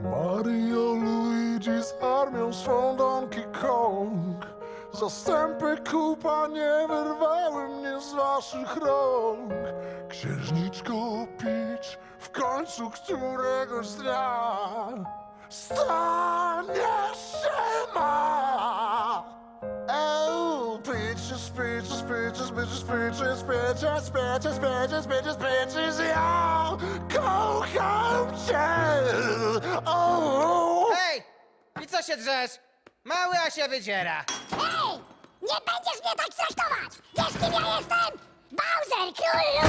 Mario, Luigi z armią swą Donkey Kong Zastępy kupa nie wyrwały mnie z waszych rąk Księżniczko pić w końcu któregoś dnia Stanie się ma Oh, bitches, bitches, bitches, bitches, bitches, bitches, bitches, bitches, bitches, bitches, ja kocham I co się drzesz? Mały, a się wydziera. Hej! Nie będziesz mnie tak traktować! Wiesz kim ja jestem? Bowser, król.